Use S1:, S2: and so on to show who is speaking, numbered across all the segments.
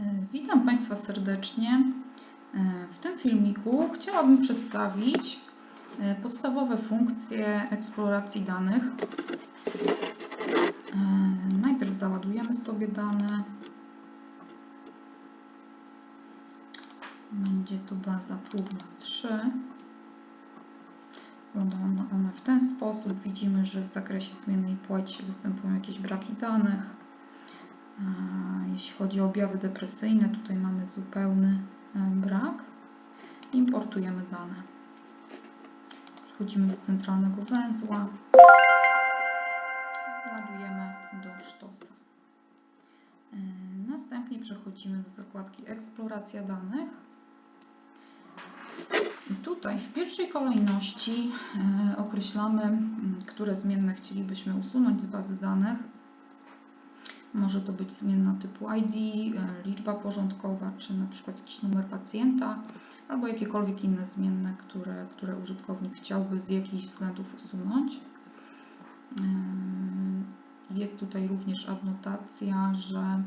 S1: E, Witam Państwa serdecznie. E, W tym filmiku chciałabym przedstawić e, podstawowe funkcje eksploracji danych. Najpierw załadujemy sobie dane. Będzie to baza próbna 3. Wyglądają one w ten sposób. Widzimy, że w zakresie zmiennej płci występują jakieś braki danych. Jeśli chodzi o objawy depresyjne, tutaj mamy zupełny e, brak. Importujemy dane. Przechodzimy do centralnego węzła. Ładujemy do sztosa. E, Następnie przechodzimy do zakładki Eksploracja danych. I tutaj w pierwszej kolejności e, określamy, które zmienne chcielibyśmy usunąć z bazy danych. Może to być zmienna typu ID, e, liczba porządkowa, czy na przykład jakiś numer pacjenta, albo jakiekolwiek inne zmienne, które, które użytkownik chciałby z jakichś względów usunąć. Ym, Jest tutaj również adnotacja, że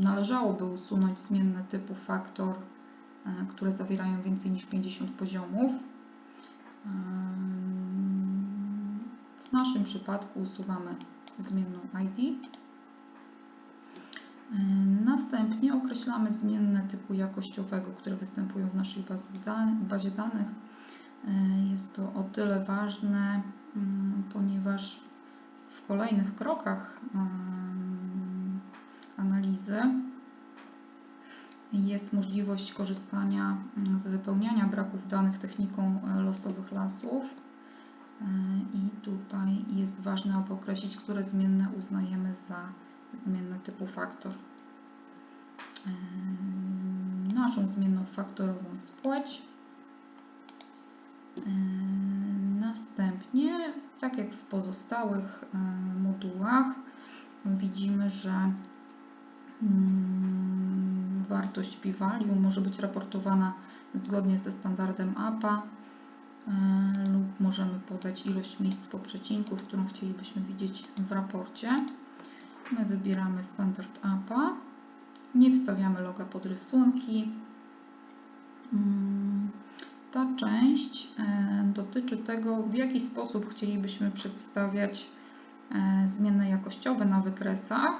S1: należałoby usunąć zmienne typu faktor, e, które zawierają więcej niż 50 poziomów. W naszym przypadku usuwamy zmienną ID. Yy, Następnie określamy zmienne typu jakościowego, które występują w naszej bazie, dan- bazie danych. Yy, Jest to o tyle ważne, mm, ponieważ w kolejnych krokach mm, analizy jest możliwość korzystania mm, z wypełniania braków danych techniką e, losowych lasów. E, I tutaj jest ważne, aby określić, które zmienne uznajemy za zmienne typu faktor. E, Naszą zmienną faktorową jest płeć. E, Następnie, tak jak w pozostałych modułach, widzimy, że mm, wartość p-value może być raportowana zgodnie ze standardem APA lub możemy podać ilość miejsc po przecinku, którą chcielibyśmy widzieć w raporcie. My wybieramy standard APA, nie wstawiamy loga pod rysunki. Mm, Ta część e, dotyczy tego, w jaki sposób chcielibyśmy przedstawiać e, zmienne jakościowe na wykresach.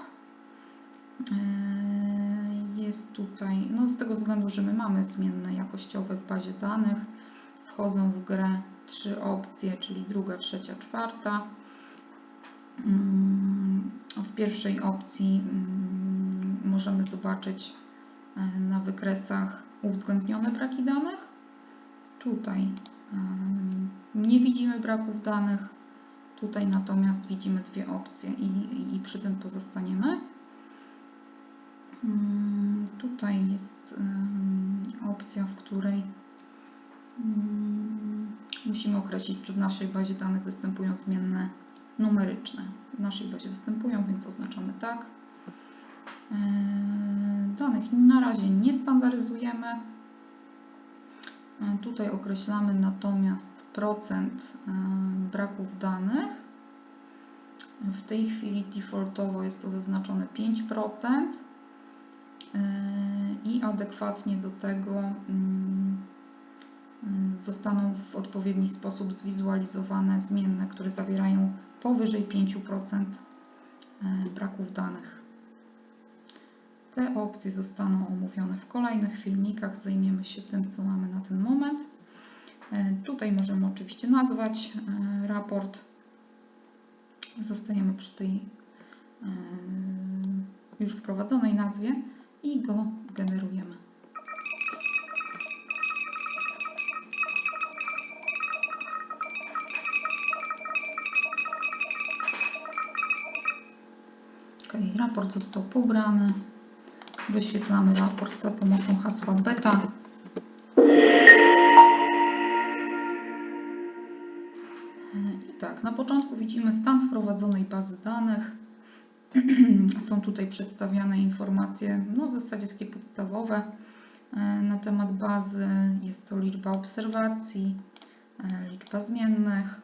S1: E, Jest tutaj, no z tego względu, że my mamy zmienne jakościowe w bazie danych, wchodzą w grę trzy opcje, czyli druga, trzecia, czwarta. Mm, W pierwszej opcji mm, możemy zobaczyć e, na wykresach uwzględnione braki danych. Tutaj em, nie widzimy braków danych. Tutaj natomiast widzimy dwie opcje i, i przy tym pozostaniemy. Mm, Tutaj jest em, opcja, w której musimy określić, czy w naszej bazie danych występują zmienne numeryczne. W naszej bazie występują, więc oznaczamy tak. E, Danych na razie nie standaryzujemy. E, Tutaj określamy natomiast procent e, braków danych. W tej chwili defaultowo jest to zaznaczone 5% e, i adekwatnie do tego mm, mm, zostaną w odpowiedni sposób zwizualizowane zmienne, które zawierają powyżej 5% e, braków danych. Te opcje zostaną omówione w kolejnych filmikach. Zajmiemy się tym, co mamy na ten moment. E, Tutaj możemy oczywiście nazwać raport. Zostajemy przy tej już wprowadzonej nazwie i go generujemy. Raport został pobrany. Wyświetlamy raport za pomocą hasła beta. I tak, na początku widzimy stan wprowadzonej bazy danych. Są tutaj przedstawiane informacje, no w zasadzie takie podstawowe e, na temat bazy. Jest to liczba obserwacji, e, liczba zmiennych.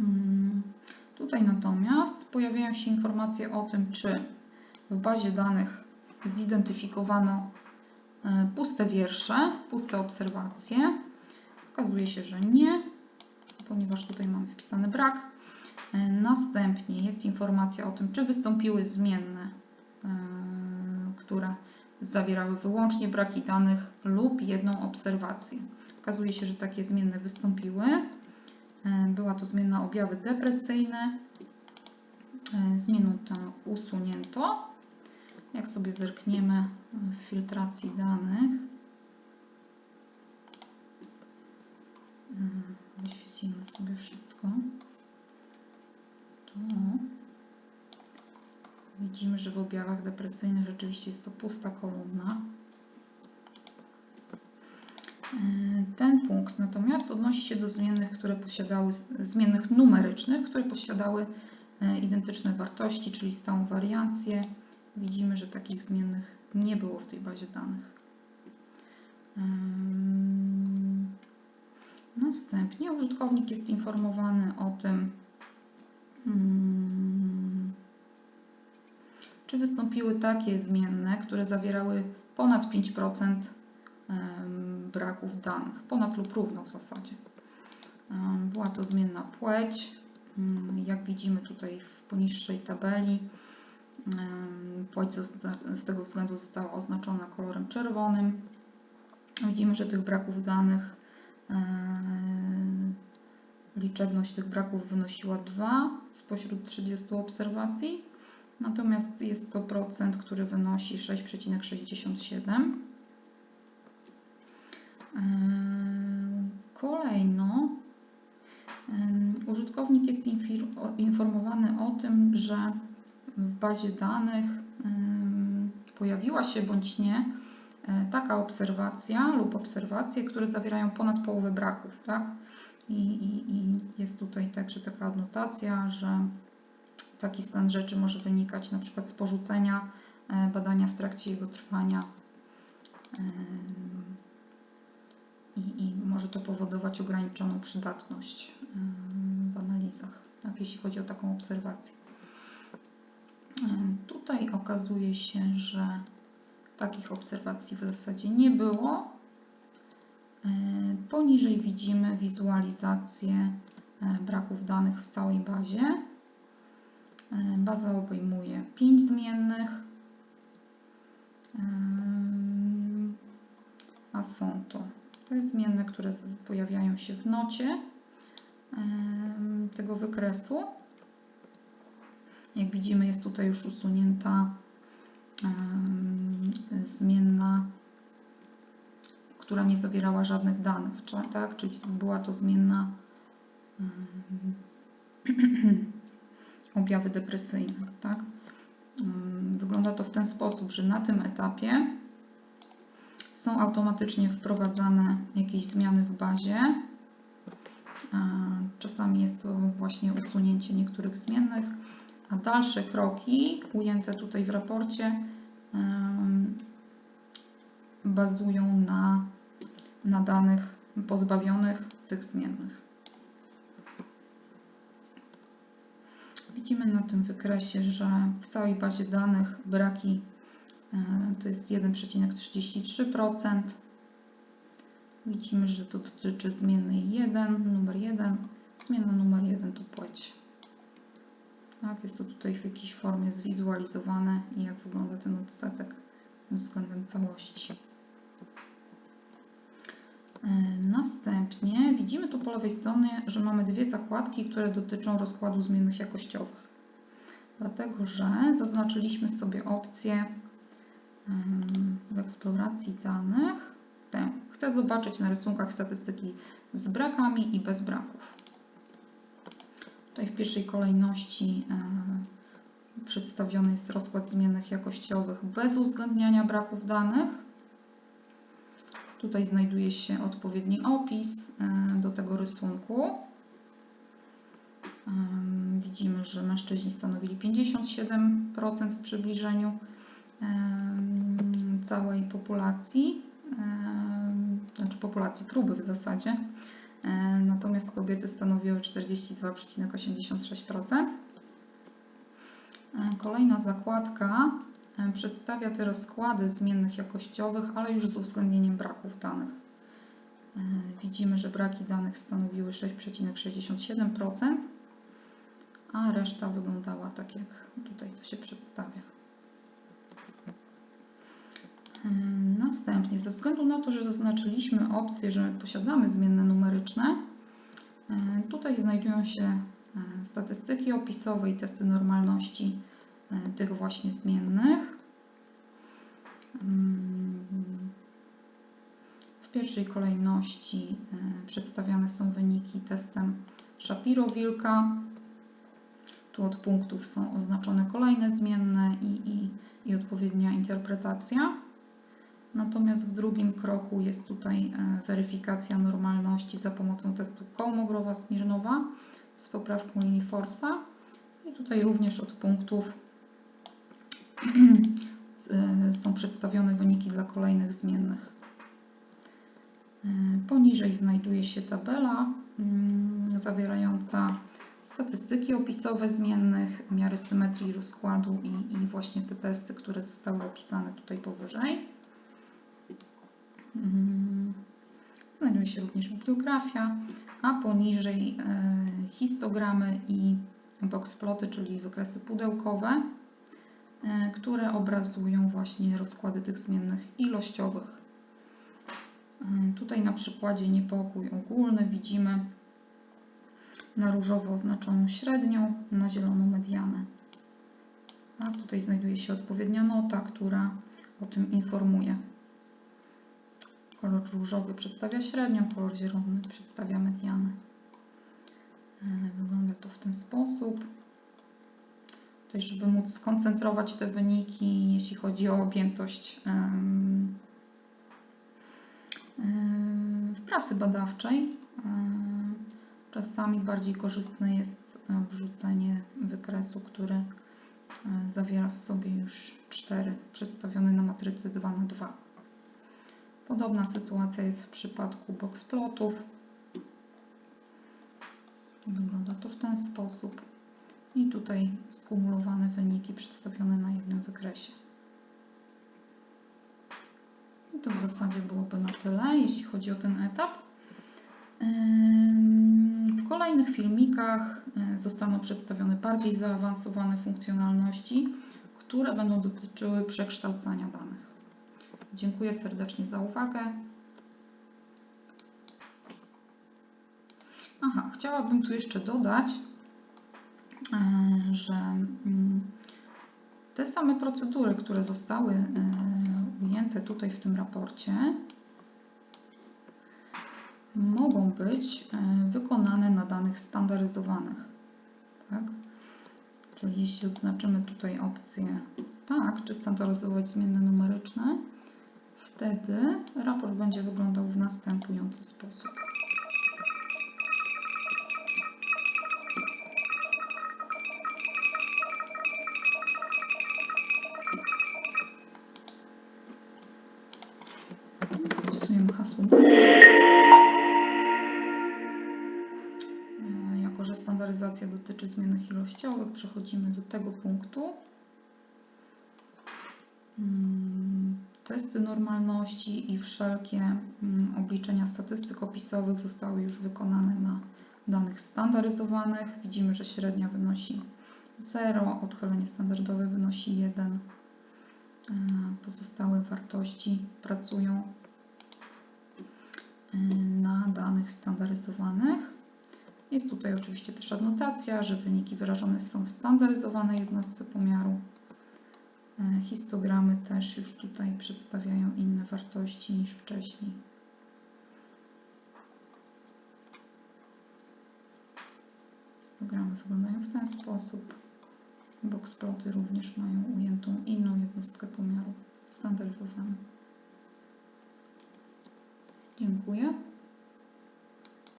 S1: Mm, Tutaj natomiast pojawiają się informacje o tym, czy w bazie danych zidentyfikowano e, puste wiersze, puste obserwacje. Okazuje się, że nie, ponieważ tutaj mamy wpisany brak. E, Następnie jest informacja o tym, czy wystąpiły zmienne, e, które zawierały wyłącznie braki danych lub jedną obserwację. Okazuje się, że takie zmienne wystąpiły. Była to zmienna objawy depresyjne. E, Zmienną tę usunięto. Jak sobie zerkniemy w filtracji danych, Mm, wyświetlimy sobie wszystko, to widzimy, że w objawach depresyjnych rzeczywiście jest to pusta kolumna. E, Ten punkt natomiast odnosi się do zmiennych, które posiadały, zmiennych numerycznych, które posiadały identyczne wartości, czyli stałą wariancję. Widzimy, że takich zmiennych nie było w tej bazie danych. Następnie użytkownik jest informowany o tym, mm, czy wystąpiły takie zmienne, które zawierały ponad 5% em, braków danych, ponad lub równo w zasadzie. Była to zmienna płeć. Mm, Jak widzimy tutaj w poniższej tabeli, płeć zosta- z tego względu została oznaczona kolorem czerwonym. Widzimy, że tych braków danych em, liczebność tych braków wynosiła 2 spośród 30 obserwacji. Natomiast jest to procent, który wynosi 6,67. Em, Kolejno em, użytkownik jest infir- o- informowany o tym, że w bazie danych pojawiła się bądź nie e, taka obserwacja lub obserwacje, które zawierają ponad połowę braków, tak? I, i, I jest tutaj także taka adnotacja, że taki stan rzeczy może wynikać na przykład z porzucenia e, badania w trakcie jego trwania i, i może to powodować ograniczoną przydatność em, w analizach, tak, jeśli chodzi o taką obserwację. Em, Tutaj okazuje się, że takich obserwacji w zasadzie nie było. E, Poniżej widzimy wizualizację e, braków danych w całej bazie. E, Baza obejmuje 5 zmiennych, a są to te zmienne, które pojawiają się w nocie tego wykresu. Jak widzimy, jest tutaj już usunięta zmienna, która nie zawierała żadnych danych, tak? Czyli była to zmienna objawy depresyjne, tak? Wygląda to w ten sposób, że na tym etapie są automatycznie wprowadzane jakieś zmiany w bazie. Czasami jest to właśnie usunięcie niektórych zmiennych, a dalsze kroki ujęte tutaj w raporcie bazują na, na danych pozbawionych tych zmiennych. Widzimy na tym wykresie, że w całej bazie danych braki e, to jest 1,33%. Widzimy, że to dotyczy zmiennej 1, numer 1. Zmienna numer 1 to płeć. Tak, jest to tutaj w jakiejś formie zwizualizowane i jak wygląda ten odsetek względem całości. E, Następnie widzimy tu po lewej stronie, że mamy dwie zakładki, które dotyczą rozkładu zmiennych jakościowych. Dlatego, że zaznaczyliśmy sobie opcję w eksploracji danych. Tę. Chcę zobaczyć na rysunkach statystyki z brakami i bez braków. Tutaj w pierwszej kolejności e, przedstawiony jest rozkład zmiennych jakościowych bez uwzględniania braków danych. Tutaj znajduje się odpowiedni opis e, do tego rysunku. Em, Widzimy, że mężczyźni stanowili 57% w przybliżeniu całej populacji, znaczy populacji próby w zasadzie. E, Natomiast kobiety stanowiły 42,86%. E, Kolejna zakładka e, przedstawia te rozkłady zmiennych jakościowych, ale już z uwzględnieniem braków danych. Widzimy, że braki danych stanowiły 6,67%, a reszta wyglądała tak, jak tutaj to się przedstawia. E, Następnie, ze względu na to, że zaznaczyliśmy opcję, że posiadamy zmienne numeryczne, e, tutaj znajdują się e, statystyki opisowe i testy normalności e, tych właśnie zmiennych. Mm, W pierwszej kolejności przedstawiane są wyniki testem Shapiro-Wilka. Tu od punktów są oznaczone kolejne zmienne i, i, i odpowiednia interpretacja. Natomiast w drugim kroku jest tutaj e, weryfikacja normalności za pomocą testu Kolmogrowa-Smirnowa z poprawką Liniforsa. I tutaj również od punktów e, są przedstawione wyniki dla kolejnych zmiennych. E, Poniżej znajduje się tabela mm, zawierająca statystyki opisowe zmiennych, miary symetrii rozkładu i, i właśnie te testy, które zostały opisane tutaj powyżej. Mm, Znajduje się również bibliografia, a poniżej e, histogramy i boxploty, czyli wykresy pudełkowe, e, które obrazują właśnie rozkłady tych zmiennych ilościowych. E, Tutaj na przykładzie niepokój ogólny widzimy na różowo oznaczoną średnią, na zieloną medianę. A tutaj znajduje się odpowiednia nota, która o tym informuje. Kolor różowy przedstawia średnią, kolor zielony przedstawia medianę. E, Wygląda to w ten sposób. Tutaj, żeby móc skoncentrować te wyniki, jeśli chodzi o objętość w pracy badawczej, em, czasami bardziej korzystne jest e, wrzucenie wykresu, który e, zawiera w sobie już 4 przedstawiony na matrycy 2 na 2 Podobna sytuacja jest w przypadku boxplotów. Wygląda to w ten sposób. I tutaj skumulowane wyniki przedstawione na jednym wykresie. I to w zasadzie byłoby na tyle, jeśli chodzi o ten etap. W kolejnych filmikach y, zostaną przedstawione bardziej zaawansowane funkcjonalności, które będą dotyczyły przekształcania danych. Dziękuję serdecznie za uwagę. Aha, chciałabym tu jeszcze dodać, e, że mm, te same procedury, które zostały e, ujęte tutaj w tym raporcie, mogą być e, wykonane na danych standaryzowanych. Tak? Czyli jeśli odznaczymy tutaj opcję tak, czy standaryzować zmienne numeryczne, wtedy raport będzie wyglądał w następujący sposób. Wpisujemy hasło. E, Jako, że dotyczy zmiennych ilościowych, przechodzimy do tego punktu. Mm, Testy normalności i wszelkie mm, obliczenia statystyk opisowych zostały już wykonane na danych standaryzowanych. Widzimy, że średnia wynosi 0, odchylenie standardowe wynosi 1. E, Pozostałe wartości pracują e, na danych standaryzowanych. Jest tutaj oczywiście też adnotacja, że wyniki wyrażone są w standaryzowanej jednostce pomiaru. E, Histogramy też już tutaj przedstawiają inne wartości niż wcześniej. Histogramy wyglądają w ten sposób. Boxploty również mają ujętą inną jednostkę pomiaru standaryzowaną. Dziękuję.